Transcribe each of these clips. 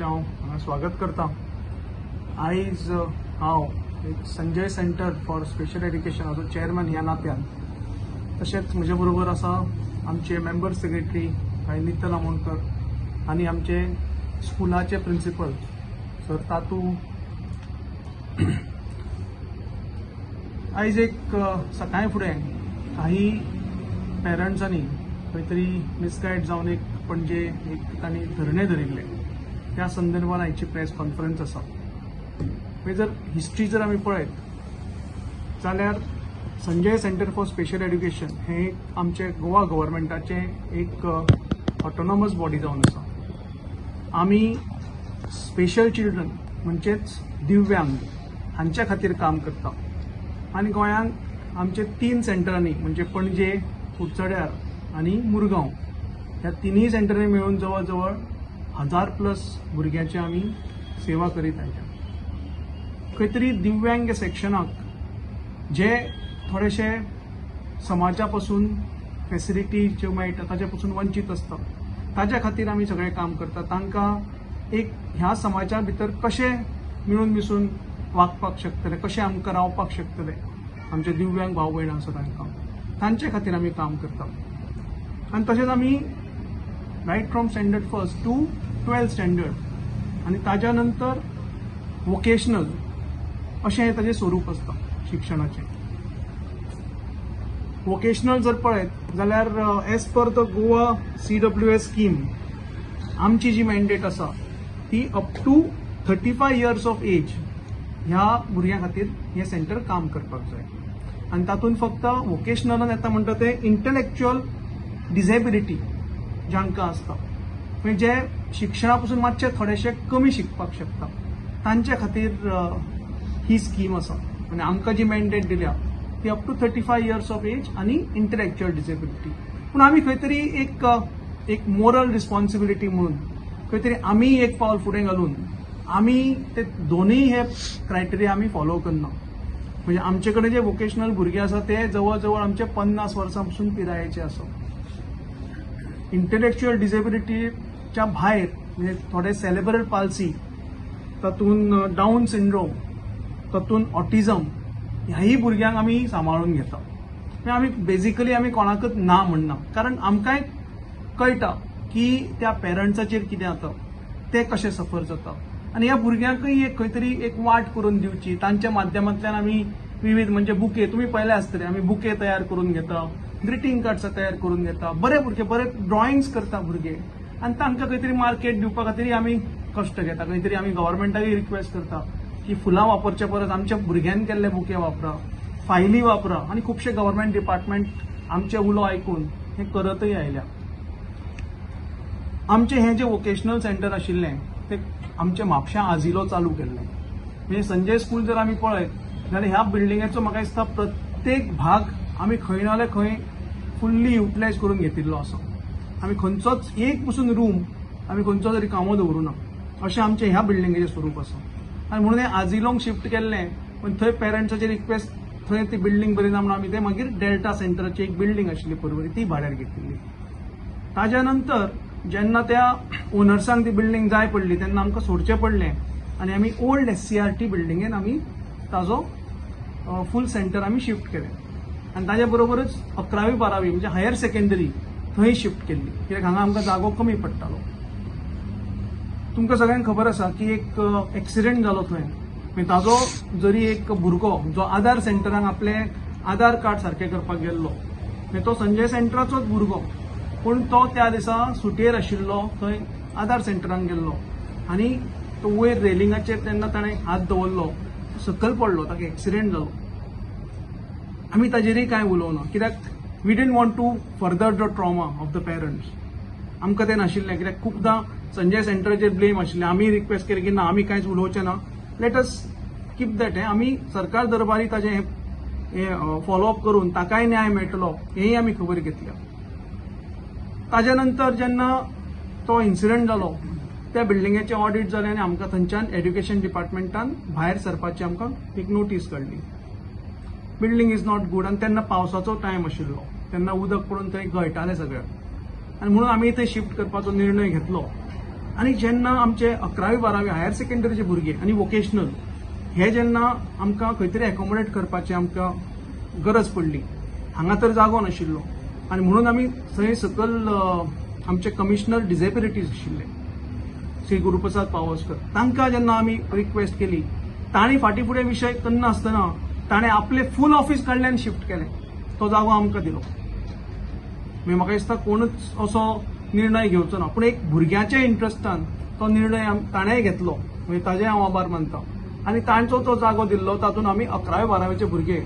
हांव हांगा स्वागत करता. आयज हांव uh, एक संजय सेंटर फॉर स्पेशल एड्युकेशनाचो चेअरमॅन ह्या नात्यान तशेंच म्हजे बरोबर आसा आमचे मेंबर सेक्रेटरी भाई नितल आमोणकर आनी आमचे स्कुलाचे प्रिंसिपल सर तातू. आयज एक uh, सकाळी फुडें काही पेरंट्सांनी खंय तरी मिसगायड जावन एक पणजे एक तांणी धरणे धरिल्ले त्या संदर्भात आयची प्रेस कॉन्फरन्स आसा मागीर जर हिस्ट्री जर आमी पळयत जाल्यार Sanjay centre for special education हे एक आमचे गोवा गव्हर्मेंटाचें एक ऑटोनॉमस बॉडी जावन आसा आमी स्पेशल चिल्ड्रन म्हणजेच दिव्यांग हांच्या खातीर काम करता आनी गोंयांत आमचे तीन सेंटरांनी म्हणजे पणजे कुडचड्यार आनी मुरगांव ह्या तिनूय सेंटरांनी मेळून जवळ जवळ हजार प्लस भुरग्यांची आमी सेवा करीत आयल्या खंय तरी दिव्यांग सेक्शनाक जे थोडेशे समाजा पासून फेसिलिटी ज्यो मेळटा ताचे पासून वंचीत आसता ताच्या खातीर आमी सगळें काम करतात. तांकां एक ह्या समाजा भितर कशें मिळून मिसळून वागपाक शकतले कशें आमकां रावपाक शकतले आमचे दिव्यांग भाव भयण आसा तांकां. तांचे खातीर आमी काम करतात. आनी तशेंच आमी right from standard first to twelfth standard आनी ताज्या नंतर वोकेशनल अशें हे ताजें स्वरूप आसता शिक्षणाचें. वोकेशनल जर पळयत जाल्यार age per the Goa C W S scheme आमची जी मॅन्डेट आसा ती up to thirty five years of age ह्या भुरग्यां खातीर हें सेंटर काम करपाक जाय. आनी तातूंत फक्त वोकेशनलान येता म्हणटा ते इंटलेक्च्युअल डिझेबिलिटी जांकां आसता म्हणजे जे शिक्षणा पासून मातशे थोडेशे कमी शिकपाक शकता तांचे खातीर ही स्कीम आसा आनी आमकां जी मॅन्डेट दिल्या ती up to thirty five years of age आनी इंटलेक्च्युअल डिसेबिलिटी पूण आमी खंय तरी एक एक मोरल रिस्पॉन्सिबिलिटी म्हणून खंय तरी आमी एक पावल फुडें घालून आमी ते दोनूय हे क्रायटेरिया आमी फॉलो करना म्हणजे आमचे कडेन जे वोकेशनल भुरगे आसा ते जवळ जवळ आमचे पन्नास वर्सां पासून पिरायेचे आसा इंटलेक्च्युअल डिसेबिलिटीच्या भायर म्हणजे थोडे सेलेब्रल पाल्सी तातूंत डाऊन सिंड्रोम तातूंत ऑटिझम ह्याही भुरग्यांक आमी सांबाळून घेतात म्हणजे आमी बेजिकली आमी कोणाकच ना म्हणना कारण आमकांय कळटा की त्या पेरंट्साचेर कितें जाता ते कशें सफर जाता. आनी ह्या भुरग्यांकय एक खंय तरी एक वाट करून दिवची. तांच्या माध्यमांतल्यान आमी विविध म्हणजे बुके तुमी पळयले आसतले आमी बुके तयार करून घेता. ग्रिटींग कार्ड्स तयार करून घेता बरे भुरगे बरे ड्रॉइंग्स करता भुरगे आनी तांकां खंय तरी मार्केट दिवपा खातीर आमी कश्ट घेता. खंय तरी आमी गव्हर्मेंटाकय रिक्वेस्ट करता की फुलां वापरच्या परस आमच्या भुरग्यांनी केल्ले बुके वापरा फायली वापरा. आनी खुबशे गव्हर्मेंट डिपार्टमेंट आमचे उलो आयकून हे करतय आयल्या आमचे हे जे वोकेशनल सेंटर आशिल्लें ते आमचे म्हापश्यां आजिलो चालू केल्लें म्हणजे संजय स्कूल जर आमी पळयत जाल्यार ह्या बिल्डिंगेचो म्हाका दिसता प्रत्येक भाग आमी खंय ना जाल्यार खंय फुल्ली युटिलायज करून घेतिल्लो आसा आमी खंयचोच एक पसून रूम आमी खंयचो तरी कामो दवरूना अशें आमचें ह्या बिल्डिंगेचें स्वरूप आसा आनी म्हणून हें आजिलोंग शिफ्ट केल्लें पूण थंय पेरंट्साची रिक्वेस्ट थंय ती बिल्डींग बरी ना म्हणून आमी ते मागीर डेल्टा सेंटराची एक बिल्डींग आशिल्ली परवरी ती भाड्यार घेतिल्ली. ताज्या नंतर जेन्ना त्या ओनर्सांक ती बिल्डींग जाय पडली तेन्ना आमकां सोडचें पडलें आनी आमी old S C R T बिल्डिंगेन आमी ताजो फूल सेंटर आमी शिफ्ट केलें. आनी ताज्या बरोबरच अकरावी बारावी म्हणजे हायर सेकंडरी थंय शिफ्ट केल्ली कित्याक हांगा आमकां जागो कमी पडटालो तुमकां सगळ्यांक खबर आसा की एक एक्सिडेंट जालो थंय. मागीर ताजो जरी एक भुरगो जो आधार सेंटरान आपले आधार कार्ड सारकें करपाक गेल्लो मागीर तो संजय सेंटराचोच भुरगो. पूण तो त्या दिसा सुटयेर आशिल्लो थंय आधार सेंटरान गेल्लो. आनी तो वयर रेलिंगाचेर तेन्ना ताणें हात दवरलो सकयल पडलो ताका एक्सिडेंट जालो. आमी ताजेरय कांय उलोवना कित्याक we don't want to further the trauma of the parents आमकां तें नाशिल्लें कित्याक खुबदां संजय सेंटराचेर ब्लेम आशिल्लें. आमी रिक्वेस्ट केली की ना आमी कांयच उलोवचें ना. लेट अस कीप दॅट हें आमी सरकार दरबारी ताजें हें फॉलोअप करून ताकाय न्याय मेळटलो हेंय आमी खबर घेतल्या ताज्या नंतर जेन्ना तो इन्सिडंट जालो त्या बिल्डिंगेचें ऑडिट जालें आनी आमकां थंयच्यान एड्युकेशन डिपार्टमेंटान भायर सरपाची आमकां एक नोटीस काडली बिल्डिंग इज नॉट गूड आनी तेन्ना पावसाचो टायम आशिल्लो तेन्ना उदक पडून थंय गळटालें सगळें. आनी म्हणून आमी थंय शिफ्ट करपाचो निर्णय घेतलो. आनी जेन्ना आमचे अकरावी बारावी हायर सेकंडरीचे भुरगे आनी वोकेशनल हे जेन्ना आमकां खंय तरी एकोमोडेट करपाची आमकां गरज पडली हांगा तर जागो नाशिल्लो. आनी म्हणून आमी थंय सकयल आमचे कमिशनर डिझेबिलिटीज आशिल्ले. श्री गुरुप्रसाद पावसकर. तांकां जेन्ना आमी रिक्वेस्ट केली. तांणी फाटीं फुडें विशय करनासतना ताणें आपलें फूल ऑफिस कडल्यान शिफ्ट केलें. तो जागो आमकां दिलो. मागीर म्हाका दिसता कोणूच असो निर्णय घेवचो ना. पूण एक भुरग्याच्या इंट्रस्टान तो निर्णय आम- ताणेंय घेतलो. म्हणजे ताजे हांव आभार मानता. आनी तांचो तो जागो दिल्लो तातूंत आमी अकरावे बारावेचे भुरगे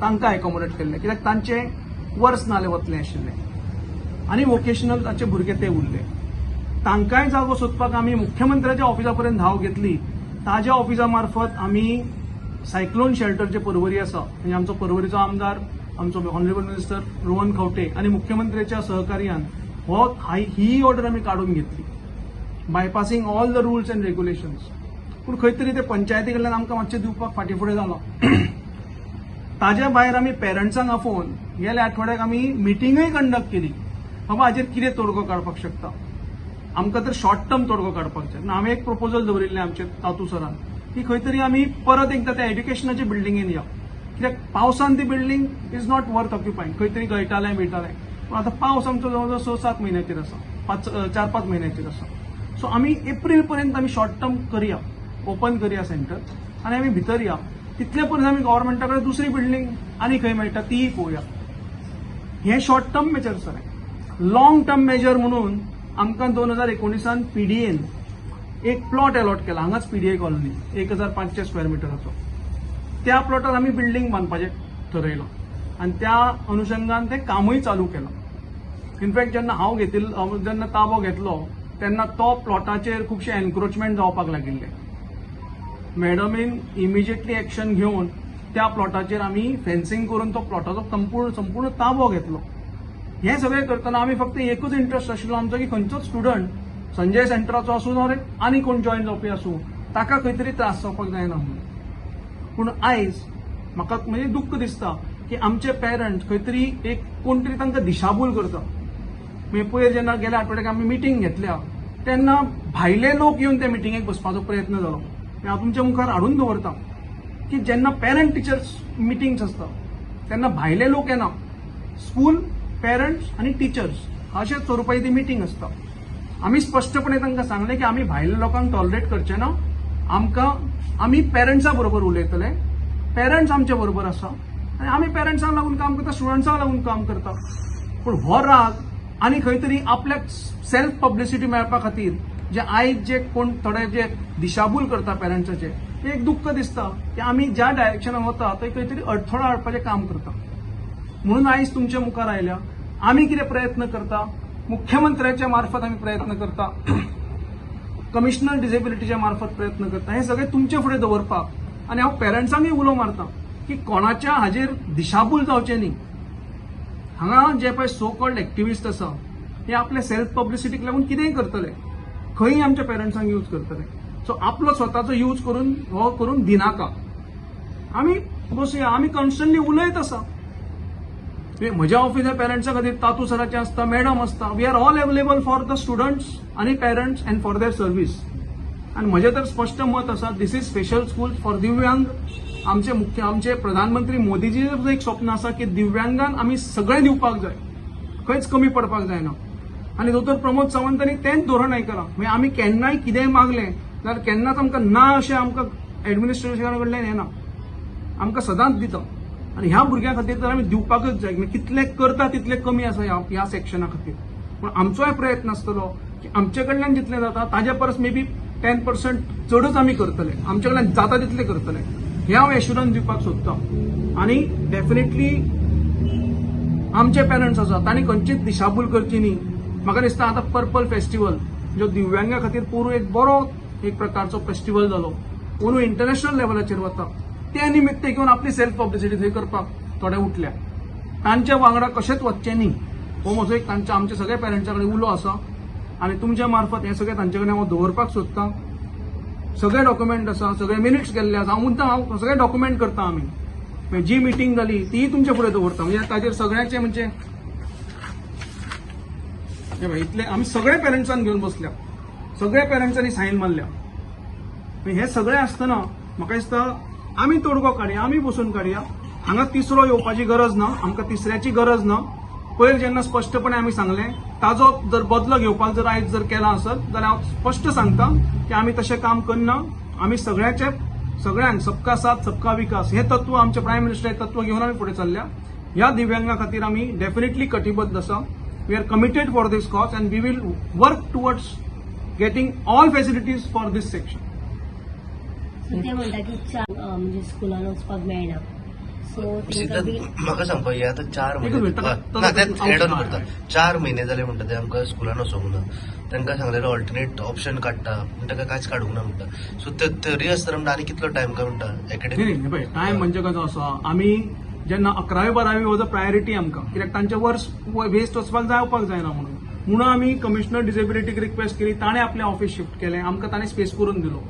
तांकां एकोमोडेट केल्ले. कित्याक तांचे वर्स नाले वतले आशिल्ले. आनी वोकेशनल तांचे भुरगे ते उरले. तांकांय जागो सोदपाक आमी मुख्यमंत्र्याच्या ऑफिसा पर्यंत धांव घेतली. ताज्या ऑफिसा मार्फत आमी सायक्लोन शेल्टर जे पर्वरी आसा म्हणजे आमचो परवरीचो आमदार आमचो ऑनरेबल मिनिस्टर रोहन खंवटे आनी मुख्यमंत्र्याच्या सहकार्यान हो ही ऑर्डर आमी काडून घेतली. Bypassing all the rules and regulations पूण खंय तरी ते पंचायती कडल्यान आमकां मातशें दिवपाक फाटीं फुडें जालो ताज्या भायर आमी पेरंट्सांक आफोवन गेल्या आठवड्याक आमी मिटींगय कंडक्ट केली. बाबा हाजेर कितें तोडगो काडपाक शकता? आमकां तर शॉर्ट टर्म तोडगो काडपाक जाय. हांवें एक प्रपोजल दवरिल्लें आमचे तातू सरान. की खंय तरी आमी परत एकदां त्या एड्युकेशनाच्या बिल्डिंगेन या. कित्याक पावसान ती building is not worth occupying खंय तरी गळटालें बिळटालें पूण आतां पावस आमचो जवळ जवळ स सात म्हयन्याचेर आसा पांच चार पांच म्हयन्याचेर आसा सो आमी एप्रील पर्यंत आमी शॉर्ट टर्म करया. ओपन करया सेंटर आनी आमी भितर या. तितले पर्यंत आमी गव्हर्मेंटा कडेन दुसरी बिल्डींग आनी खंय मेळटा तीय पळोवया हे short term major sir long term major म्हणून आमकां दोन हजार एकोणिसान पीडीएन एक प्लॉट अलॉट केला हांगाच पीडीआय कॉलनी एक हजार पाचशे स्क्वेअर मिटराचो त्या प्लॉटार आमी बिल्डींग बांदपाचें ठरयलां आनी त्या अनुशंगान तें कामूय चालू केलां. इनफॅक्ट जेन्ना हांव घेतिल्लो हांव जेन्ना ताबो घेतलो तेन्ना तो प्लॉटाचेर खुबशे एन्क्रोचमेंट जावपाक लागिल्ले मॅडमीन इमिजिएटली एक्शन घेवन त्या प्लॉटाचेर आमी फेन्सिंग करून तो प्लॉटाचो संपूर्ण संपूर्ण ताबो घेतलो. हे सगळें करतना आमी फक्त एकूच इंट्रस्ट आशिल्लो आमचो की खंयचोच स्टुडंट संजय सेंटराचो आसूं ना आनी कोण जॉईन जावपी आसूं ताका खंय तरी त्रास जावपाक जायना म्हणून. पूण आयज म्हाका म्हणजे दुख्ख दिसता की आमचे पेरंट्स खंय तरी एक कोण तरी तांकां दिशाभूल करता. म्हणजे पयर जेन्ना गेल्या आठवड्याक आमी मिटींग घेतल्या तेन्ना भायले लोक येवन त्या मिटिंगेक बसपाचो प्रयत्न जालो हांव तुमच्या मुखार हाडून दवरता की जेन्ना पेरंट टिचर्स मिटिंग्स आसता तेन्ना भायले लोक येना. स्कूल पेरंट्स आनी टिचर्स अशे स्वरुपाची ती मिटींग आसता आमी स्पष्टपणे तांकां सांगलें की आमी भायल्या लोकांक टॉलरेट करचे ना. आमकां आमी पेरंट्सां बरोबर उलयतले. पेरंट्स आमचे बरोबर आसा आनी आमी पेरंट्सांक लागून काम करता स्टुडंट्सांक लागून काम करता. पूण हो राग आनी खंय तरी आपल्याक सेल्फ पब्लिसिटी मेळपा खातीर जे आयज जे कोण थोडे जे दिशाभूल करता पेरंट्साचे ते एक दुख्ख दिसता की आमी ज्या डायरेक्शनान वता थंय खंय तरी अडथळो हाडपाचें काम करता. म्हणून आयज तुमच्या मुखार आयल्या. आमी कितें प्रयत्न करता मुख्यमंत्र्याच्या मार्फत आमी प्रयत्न करता. कमिशनर डिसेबिलिटीच्या मार्फत प्रयत्न करता. हे सगळे तुमचे फुडें दवरपाक आनी हांव पेरंट्सांकय उलो मारता. की कोणाच्या हाजेर दिशाभूल जावचे न्ही. हांगा जे पळय सो कॉल्ड एक्टिविस्ट आसा हे आपले सेल्फ पब्लिसिटीक लागून कितेंय करतले. खंय आमच्या पेरंट्सांक यूज करतले. सो आपलो स्वताचो यूज करून हो करून दिनाका. आमी बसूया आमी कॉन्स्टंटली उलयत आसा म्हणजे म्हज्या ऑफिसार पेरंट्सा खातीर तातू सराचे आसता मॅडम आसता we are all available for the students आनी parents and for their service आनी म्हजें तर स्पश्ट मत आसा this is special school for दिव्यांग. आमचे मुख्य आमचे प्रधानमंत्री मोदीजीचं एक स्वप्न आसा की दिव्यांगांक आमी सगळें दिवपाक जाय खंयच कमी पडपाक जायना. आनी दोतोर प्रमोद सावंतांनी तेंच धोरण आयकलां. म्हणजे आमी केन्नाय कितेंय मागलें जाल्यार केन्नाच आमकां ना अशें आमकां एडमिनिस्ट्रेशना कडल्यान येना. आमकां सदांच दिता. आनी ह्या भुरग्यां खातीर तर आमी दिवपाकच जाय. म्हणजे कितले करता तितले कमी आसा ह्या ह्या सेक्शना खातीर. पूण आमचोय प्रयत्न आसतलो की आमचे कडल्यान जितलें जाता ताजे परस मे बी टेन पर्संट चडच आमी करतले. आमचे कडल्यान जाता तितले करतले. हे हांव एश्युरन्स दिवपाक सोदतां. आनी डेफिनेटली आमचे पेरंट्स आसा तांणी खंयचीच दिशाभूल करची न्ही. म्हाका दिसता आतां पर्पल फेस्टिवल जो दिव्यांगा खातीर पोरू एक बरो एक प्रकारचो फेस्टिवल जालो. पोरू इंटरनॅशनल लेवलाचेर वता. ते निमित्त घेवन आपली सेल्फ पब्लिसिटी थंय करपाक थोडे उठल्या. तांच्या वांगडा कशेंच वचचें न्ही हो म्हजो एक तांच्या आमच्या सगळ्या पेरंट्सां कडेन उलो आसा आनी तुमच्या मार्फत हें सगळें तांचे कडेन हांव दवरपाक सोदतां. सगळे डॉक्युमेंट आसा सगळे मिनिट्स गेल्ले आसा हांव म्हणटा हांव सगळे डॉक्युमेंट करता आमी म्हणजे जी मिटींग जाली ती तुमच्या फुडें दवरता. म्हणजे ताजेर सगळ्याचे म्हणजे इतले आमी सगळे पेरंट्सान घेवन बसल्या. सगळ्या पेरंट्सांनी सायन मारल्या. हे सगळें आसतना म्हाका दिसता आमी तोडगो काडया आमी बसून काडया हांगा तिसरो येवपाची गरज ना आमकां तिसऱ्याची गरज ना. पयर जेन्ना स्पश्टपणे आमी सांगलें ताजो जर बदलो घेवपाक जर आयज जर केला आसत जाल्यार हांव स्पश्ट सांगता की आमी तशें काम करना आमी सगळ्याचे सगळ्यांक सबका साथ सबका विकास हे तत्व आमचे प्रायम मिनिस्टर हे तत्व घेऊन आम्ही फुडें चल्ल्या. ह्या दिव्यांगा खातीर आमी डेफिनेटली कटिबद्ध आसा. We are committed for this cause and we will work towards getting all facilities for this section ते म्हणटा की चार अ, म्हणजे स्कुलान वचपाक मेळना. सो म्हाका सांगपा हे आतां चार म्हयने ना, तेंच एड ऑन करता चार म्हयने जाले म्हणटा ते आमकां स्कुलान वचोंक ना तांकां सांगलेलें ऑल्टरनेट ऑप्शन काडटा पूण ताका कांयच काडूंक ना म्हणटा सो ते तरी आसतना म्हणटा आनी कितलो टायम काय म्हणटा एकेडमी पळय टायम म्हणजे कसो आसा आमी जेन्ना अकरावी बारावी वॉज अ प्रायोरिटी आमकां कित्याक तांचे वर्स वेस्ट वचपाक जावपाक जायना म्हणून. म्हणून आमी कमिशनर डिसेबिलिटीक रिक्वेस्ट केली ताणें आपलें ऑफिस शिफ्ट केलें आमकां ताणें स्पेस करून दिलो.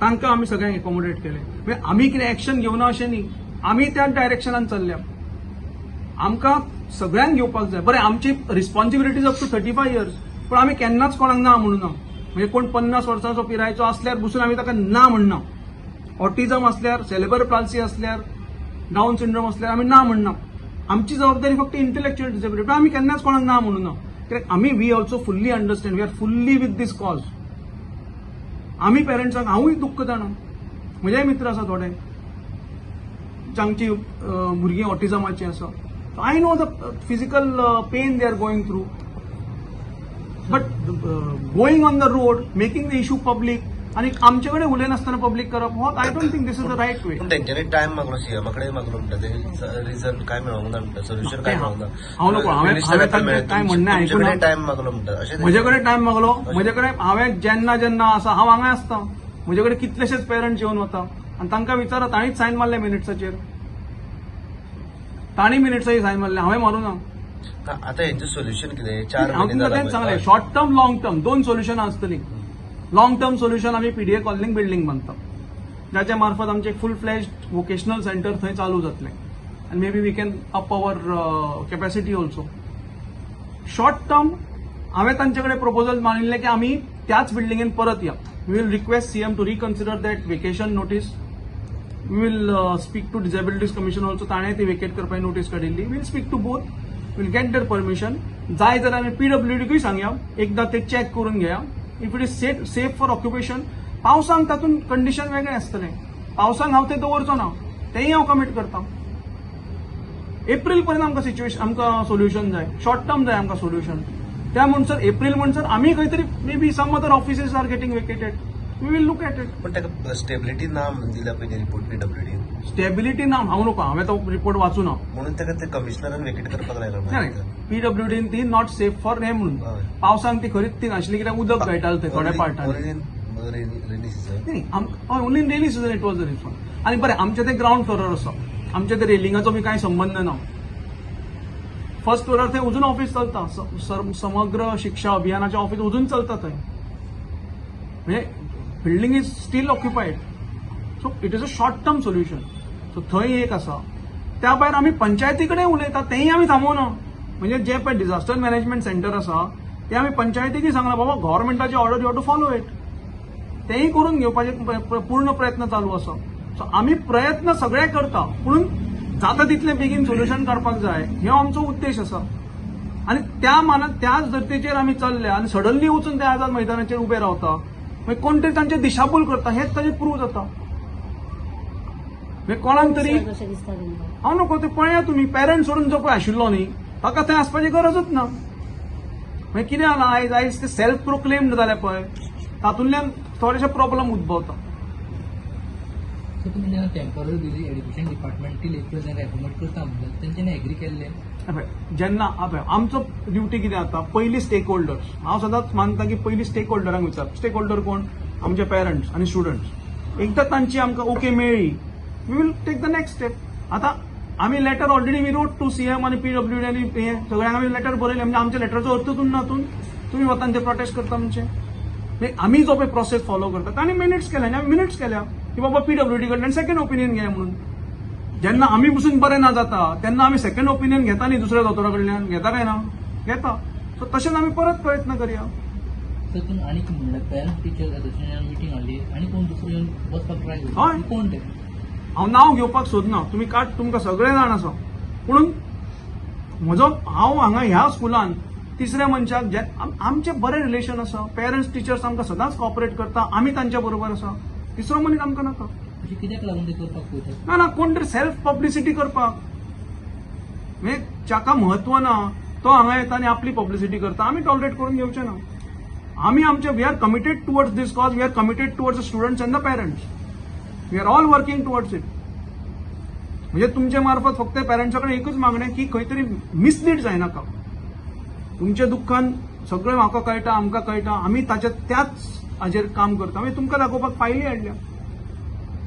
तांकां आमी सगळ्यांक एकोमोडेट केले. म्हणजे आमी कितें एक्शन घेवना अशें न्ही. आमी त्या डायरेक्शनान चल्ल्या. आमकां सगळ्यांक घेवपाक जाय. बरें आमची responsibilities up to thirty five years पूण आमी केन्नाच कोणाक ना म्हणून ना म्हणजे कोण पन्नास वर्सांचो पिरायेचो असल्यार बसून आमी ताका ना म्हणना ऑटिझम असल्यार सेलेबर पाल्सी असल्यार डाऊन सिंड्रोम असल्यार आमी ना म्हणना आमची जबाबदारी फक्त इंटलेक्च्युअल डिसेबिलिटी आमी केन्नाच कोणाक ना म्हणून ना कित्याक आमी we also fully understand we are fully with this cause आमी पेरंट्सांक हांवूय दुख्ख जाणा म्हजेय मित्र आसा थोडे जांची भुरगीं ऑटिझमाची आसा I know the physical pain they are going through but going on the road making the issue public आणि आमचे कडेन उलयनासतना पब्लीक करप हो I don't think this is the right way पूण तेंच्यांनी टायम मागलो सीएमा कडेन मागलो म्हणटा ते रिझन काय मेळोंक ना म्हणटा सोल्युशन काय मेळोंक हांव नको, काय म्हणणें आयकूना. टायम मागलो म्हणटा अशें म्हजे कडेन टायम मागलो म्हजे कडेन हांवें जेन्ना जेन्ना आसा हांव हांगा आसता म्हजे कडेन कितलेशेच पेरंट्स येवन वता आनी तांकां विचारा तांणीच सायन मारले मिनिट्साचेर तांणी मिनिट्साची सायन मारले हांवें मारूं ना. आतां हेंचें सोल्युशन कितें चार हांव म्हयने तुमकां जाला तेंच सांगलें. शॉर्ट टर्म लॉंग टर्म दोन सोल्युशनां आसतलीं लॉंग टर्म सोल्युशन आमी पीडीए कॉलनीक बिल्डींग बांदता ज्याच्या मार्फत आमचे फूल फ्लॅश वोकेशनल सेंटर थंय चालू जातलें. आनी maybe we can up our capacity also short term हांवें तांचे कडेन प्रपोजल मांडिल्लें की आमी त्याच बिल्डिंगेन परत या. We will request CM to reconsider that vacation notice we will speak to disabilities commission also ताणें ती वेकेट करपाची नोटीस काडिल्ली will speak to both will get their permission जाय जाल्यार आमी पीडब्ल्यूडीकूय सांगया एकदां ते चॅक करून घेया. If it is safe safe for occupation पावसांक तातूंत कंडिशन वेगळें आसतलें पावसांक हांव तें दवरचो ना तेंय हांव कमीट करता. एप्रील पर्यंत आमकां सिच्युएशन आमकां सोल्युशन जाय. शॉर्ट टर्म जाय आमकां सोल्युशन त्या म्हणसर एप्रील म्हणसर आमी खंय तरी maybe some other offices are getting vacated we will look at it पण ताका स्टेबिलिटी ना दिला पळय रिपोर्ट पीडब्ल्यूडी स्टेबिलिटी ना हांव नको हांवें तो रिपोर्ट वाचूना म्हणून ताका ते कमिशनरान वेकेट करपाक लायला नाही पीडब्ल्यूडीन ती नॉट सेफ फॉर हे म्हणून. हय. पावसांक ती खरीच ती नाशिल्ली कित्याक उदक गळटालें थंय थोड्या पार्टांनी. Only rainy season it was the response आणि बरें आमचे ते ग्राउंड फ्लोरार आसा आमच्या ते रेलिंगाचो बी कांय संबंध ना. फर्स्ट फ्लोरार थंय अजून ऑफिस चलता. समग्र शिक्षा अभियानाचे ऑफिस अजून चलता थंय म्हणजे building is still occupied so it is a short term solution so थंय एक आसा त्या भायर आमी पंचायती कडेन उलयता तेंय आमी थांबोवना म्हणजे जे पळय डिझास्टर मॅनेजमेंट सेंटर आसा ते आमी पंचायतीकय सांगला बाबा गव्हर्मेंटाची order you to follow it तेही करून घेवपाचे पूर्ण प्रयत्न चालू आसा सो आमी प्रयत्न सगळे करता पूण जाता तितले बेगीन सोल्युशन काडपाक जाय हो आमचो उद्देश आसा आनी त्या मानात त्याच धर्तेचेर आमी चल्ल्या आनी सडनली वचून त्या आझाद मैदानाचेर उबे रावता. मागीर कोण तरी तांचे दिशाभूल करता? हेच ताचें प्रूव जाता. मागीर कोणाक तरी हांव नको ते पळया तुमी पेरंट सोडून जो पळय आशिल्लो न्ही. ताका थंय आसपाची गरजूच ना. मागीर कितें जाला आयज आयज ते सेल्फ प्रोक्लेम्ड जाले पळय. तातूंतल्यान थोडेशे प्रॉब्लेम उद्भवता. सो तुमी जेन्ना टेंपररी दिली एड्युकेशन जेन्ना रेकमेंड करता म्हणलं तेंच्यांनी एग्री केल्लें. जेन्ना आ पळय, आमचो ड्युटी कितें जाता पयलीं स्टेक होल्डर्स हांव सदांच मानता की पयली स्टेक होल्डरांक विचार. स्टेक होल्डर कोण? आमचे पेरंट्स आनी स्टुडंट्स एकदां तांची आमकां ओके मेळ्ळी we will take the next step आतां आमी letter already we wrote to CM आनी पीडब्ल्यूडी आनी हे सगळ्यांक आमी लेटर बरयले म्हणजे आमच्या लेटराचो अर्थ तुम नातून तुमी वतान ते प्रोटेस्ट करता म्हणजे म्हणजे आमी जो पळय प्रोसेस फॉलो करता तांणी मिनिट्स केल्या आनी आमी मिनिट्स केल्या की बाबा पीडब्ल्यूडी कडल्यान सेकंड ओपिनियन घे म्हणून. जेन्ना आमी पसून बरें ना जाता तेन्ना आमी सेकंड ओपिनियन घेता न्ही दुसऱ्या दोतोरा कडल्यान घेता काय ना? घेता. सो तशेंच आमी परत प्रयत्न करया. आनी म्हणल्यार मिटींग आनी कोण दुसरो येवन बसपाक ट्राय हय. कोण ते? हांव नांव घेवपाक सोदना. तुमी काट तुमकां सगळें जाण आसा. पूण म्हजो हांव हांगा ह्या स्कुलान तिसऱ्या मनशाक जे आम- आमचे बरे रिलेशन आसा. पेरंट्स टिचर्स आमकां सदांच कॉपरेट करता. आमी तांच्या बरोबर आसा. तिसरो मनीस आमकां नाका. म्हणजे कित्याक लागून ते करपाक पळयता ना ना कोण तरी सेल्फ पब्लिसिटी करपाक. म्हणजे जाका म्हत्व ना तो हांगा येता आनी आपली पब्लिसिटी करता. आमी टॉलरेट करून घेवचे ना. आमी आमचे we are committed towards this cause we are committed towards the students and the parents we are all working towards it म्हणजे तुमचे मार्फत फक्त पेरंट्सा कडेन एकच मागणें की खंय तरी मिसलीड जायनाका तुमच्या दुख्खान सगळें म्हाका कळटा आमकां कळटा. आमी ताच्या त्याच हाजेर काम करता. म्हणजे मागीर तुमकां दाखोवपाक फायली हाडल्या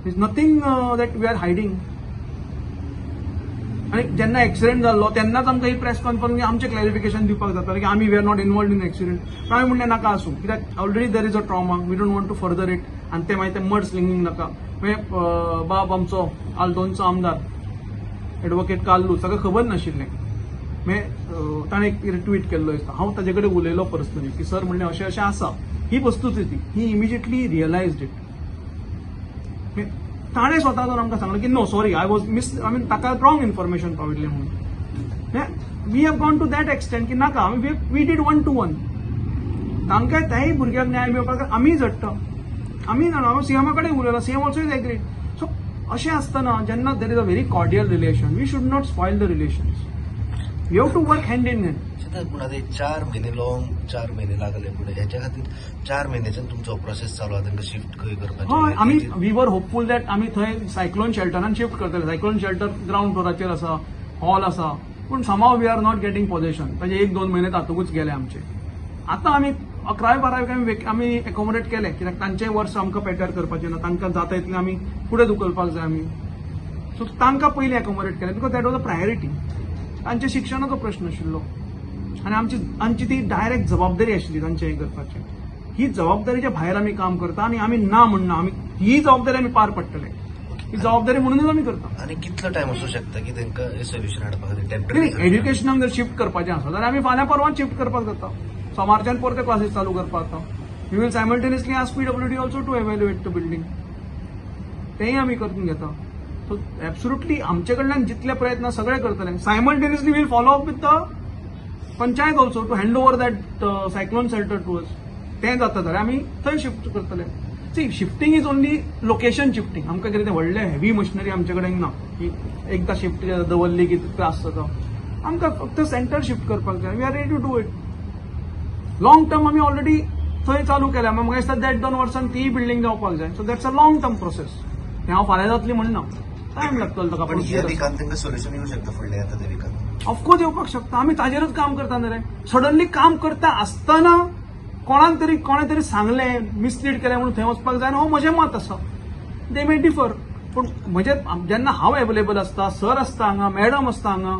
is nothing that we are hiding आणि जेन्ना एक्सिडेंट जाल्लो तेन्नाच आमकां ही प्रेस कॉन्फरन्स आमचें क्लॅरिफिकेशन दिवपाक जाता की आमी we are not involved in accident पण आमी म्हणलें नाका आसूं कित्याक already there is a trauma we don't want to further it आनी ते मागीर ते मड स्लिंगींग नाका. मागीर बाब आमचो आल्दोनचो आमदार एडवोकेट काल्लू सगळें खबर नाशिल्लें मागीर ताणें एक ट्वीट केल्लो दिसता हांव ताजे कडेन उलयलो पर्सनली की सर म्हणलें अशें अशें आसा ही वस्तुस्थिती. ही इमिजिएटली रियलायज्ड इट ताणें स्वता तर आमकां सांगलें की no sorry I was miss I mean ताका रॉंग इन्फॉर्मेशन पाविल्लें म्हणून. We have gone to that extent की नाका आमी we did one to one तांकां त्याय भुरग्याक न्याय मेळपाक आमी झडटा आमी जाणा हांव सीएमा कडेन उलयलो CM also is agreed so अशें आसतना जेन्ना there is a very cordial relation we should not spoil the relations you have to work hand in hand आतां एक चार म्हयने लॉंग चार म्हयने लागले पुढे. ह्याच्या खातीर चार म्हयन्याच्यान तुमचो प्रोसेस चालू आहा. तांकां शिफ्ट खंय हय आमी करपाचें वी वर होपफूल दॅट आमी थंय सायक्लोन शेल्टरान शिफ्ट करतले सायक्लोन शेल्टर ग्राउंड फ्लोराचेर आसा हॉल आसा पूण समाव we are not getting position ताजे एक दोन म्हयने तातूंतच गेले आमचे. आतां आमी अकरावे बारावेक आमी एकोमोडेट केले. कित्याक तांचेय वर्स आमकां पेटर करपाचें ना. तांकां जाता इतलें आमी फुडें धुकलपाक जाय आमी सो तांकां पयलीं एकोमोडेट केलें. Because that was a priority तांच्या शिक्षणाचो प्रश्न आशिल्लो. आनी आमची आमची ती डायरेक्ट जबाबदारी आशिल्ली तांचें हें करपाचें ही जबाबदारीच्या भायर आमी काम करता आनी आमी ना म्हणना आमी ही जबाबदारी आमी पार पडटले ही जबाबदारी म्हणूनच आमी करता. आनी कितलो टायम वचूं शकता की तांकां सोल्युशन टेंपररी एज्युकेशनाक जर शिफ्ट करपाचें आसा जाल्यार आमी फाल्यां परवांच शिफ्ट करपाक जाता सोमारच्यान परते क्लासीस चालू करपाक जाता वी वील सायमल्टेनियसली आज PWD also to evaluate the building तेंय आमी करून घेता. सो एब्सोल्युटली आमचे कडल्यान जितले प्रयत्न सगळे करतले simultaneously will follow up with the panchayat also to hand over that cyclone shelter to us तें जाता जाल्यार आमी थंय शिफ्ट करतले see shifting is only location shifting आमकां कितें तें व्हडलें हेवी मशिनरी आमचे कडेन ना की एकदां शिफ्ट दवरली की त्रास जाता आमकां फक्त सेंटर शिफ्ट करपाक जाय. We are ready to do it long term आमी ऑलरेडी थंय चालू केल्या. म्हाका दिसता देड दोन वर्सान ती बिल्डींग जावपाक जाय. So that's a long term process हें हांव फाल्यां जातली म्हणना टायम लागतलो ताका सोल्युशन येवं शकता फुडल्या येता त्या ऑफकोर्स येवपाक शकता आमी ताजेरच काम करता न्ही रे सडनली काम करता आसतना कोणाक तरी कोणे तरी सांगलें मिसलीड केलें म्हणून थंय वचपाक जाय हो म्हजें मत आसा दे मे डिफर पूण म्हजें जेन्ना हांव एवेलेबल आसता सर आसता हांगा मॅडम आसता हांगा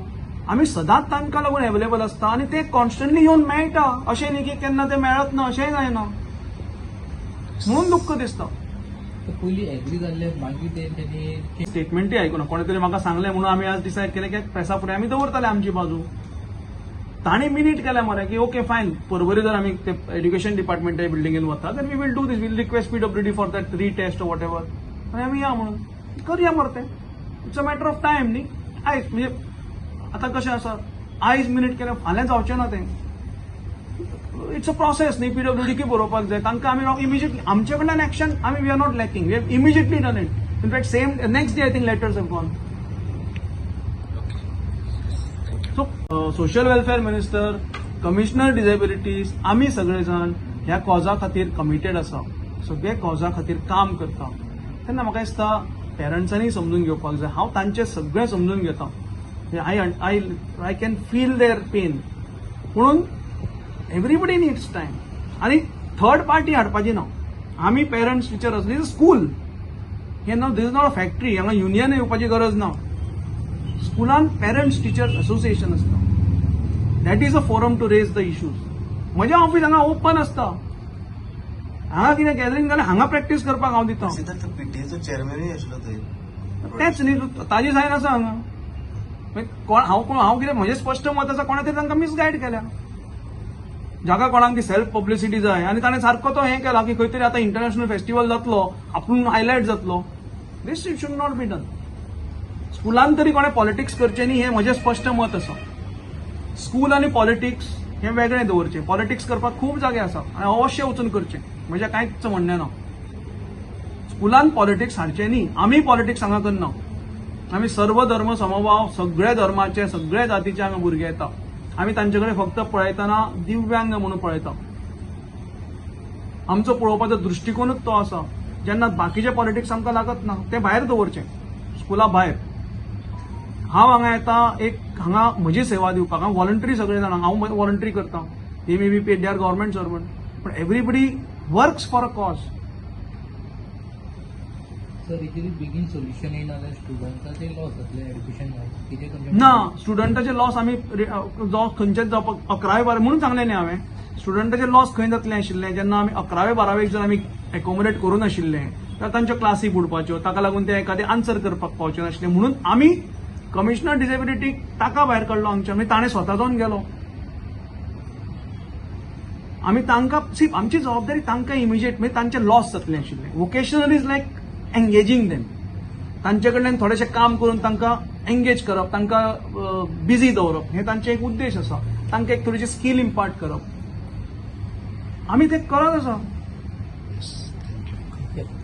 आमी सदांच तांकां लागून एवेलेबल आसता आनी ते कॉन्स्टंटली येवन मेळटा अशें न्ही की केन्ना ते मेळत ना अशेंय जायना म्हणून दुःख दिसता. पयलीं एग्री जाल्ले मागीर ते तेणी स्टेटमेंटूय आयकूना कोणे तरी म्हाका सांगलें म्हणून आमी आज डिसायड केलें की प्रेसा फुडें आमी दवरतले आमची बाजू. ताणी मिनीट केल्या मरे की ओके फायन परवरी जर आमी ते एज्युकेशन डिपार्टमेंट बिल्डिंगेन वता then we will do this will request PWD for that retest whatever आणि आमी या म्हणून. करूया मरे ते it's a matter of time न्ही आयज म्हणजे आतां कशें आसा आयज मिनीट केल्या फाल्यां जावचें ना तें इट्स अ प्रोसेस न्ही पीडब्ल्यूडी की बरोवपाक जाय तांकां आमी इमिजिएटली आमचे कडल्यान एक्शन आमी we are not lacking we have immediately done it in fact same next day I think letters have gone so social welfare minister commissioner disabilities आमी सगळे जाण ह्या कॉजा खातीर कमिटेड आसा सगळे कॉजा खातीर काम करता तेन्ना म्हाका दिसता पेरंट्सांनी समजून घेवपाक जाय हांव तांचे सगळें समजून घेता I I I can feel their pain म्हणून एव्हरीबडी नीड्स टायम आनी थर्ड पार्टी हाडपाची ना आमी पेरंट्स टिचर असली स्कूल हे ना this is not a factory हांगा युनियन येवपाची गरज ना स्कुलान पेरंट्स टिचर्स असोसिएशन आसता that is a forum to raise the issues म्हजें ऑफिस हांगा ओपन आसता हांगा कितें गॅदरींग जाल्यार हांगा प्रॅक्टीस करपाक हांव दिता. पीटीएचो चेअरमॅनूय आशिल्लो थंय. तेंच न्ही ताजी सायन आसा हांगा कोण हांव कोण हांव कितें म्हजें स्पश्ट मत आसा कोणा तरी तांकां मिसगायड केल्या. जाका कोणाक ती सेल्फ पब्लिसिटी जाय. आनी ताणें सारको तो हें केला की खंय तरी आतां इंटरनॅशनल फेस्टिवल जातलो आपूण हायलायट जातलो. This it should not be done स्कुलान तरी कोणें पॉलिटिक्स करचें न्ही हें म्हजें स्पश्ट मत आसा स्कूल आनी पॉलिटिक्स हें वेगळें दवरचें. पॉलिटिक्स करपाक खूब जागे आसा आनी अवश्य वचून करचें. म्हजें कांयच म्हणणें ना. स्कुलान पॉलिटिक्स हाडचें न्ही. आमी पॉलिटिक्स हांगा करना. आमी सर्व धर्म समभाव सगळे धर्माचे सगळे जातीचे हांगा भुरगे येता. आमी तांचे कडेन फक्त पळयतना दिव्यांग म्हणून पळयता आमचो पळोवपाचो दृश्टिकोनूच तो आसा जेन्ना बाकीचे पॉलिटिक्स आमकां लागत ना ते भायर दवरचे स्कुला भायर हांव हांगा येता एक हांगा म्हजी सेवा दिवपाक हांव व्हॉलंटरी सगळे जाणां हांव व्हॉलंटरी करता. He may be paid they are government servant पण everybody works for a cause sir begin solution स्टुडंटाचे loss जातले कितें ना स्टुडंटाचे लॉस आमी जो खंयचेच जावपाक अकरावे बारावे म्हणून सांगलें न्ही हांवें स्टुडंटाचे लॉस खंय जातलें आशिल्लें जेन्ना आमी अकरावे बारावेक जर आमी एकोमोडेट करूं नाशिल्लें तर तांच्यो क्लासी बुडपाच्यो ताका लागून ते एखादें आन्सर करपाक पावचे नाशिल्ले म्हणून आमी कमिशनर डिसेबिलिटीक ताका भायर काडलो हांगच्या म्हणजे ताणें स्वता जावन गेलो. आमी तांकां सी आमची जबाबदारी तांकां इमिजिएट म्हणजे तांचे लॉस जातलें आशिल्लें. Vocational is like engaging them तांचे कडल्यान थोडेशें काम करून तांकां एंगेज करप तांकां बिजी दवरप. हे तांचे एक उद्देश आसा तांकां एक थोडीशी स्कील इम्पार्ट करप. आमी ते करत आसा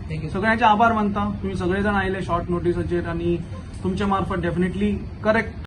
थँक्यू सगळ्यांचे आभार मानता. तुम्ही सगळे जण आयले शॉर्ट नोटीसाचेर आणि तुमच्या मार्फत डेफिनेटली करेक्ट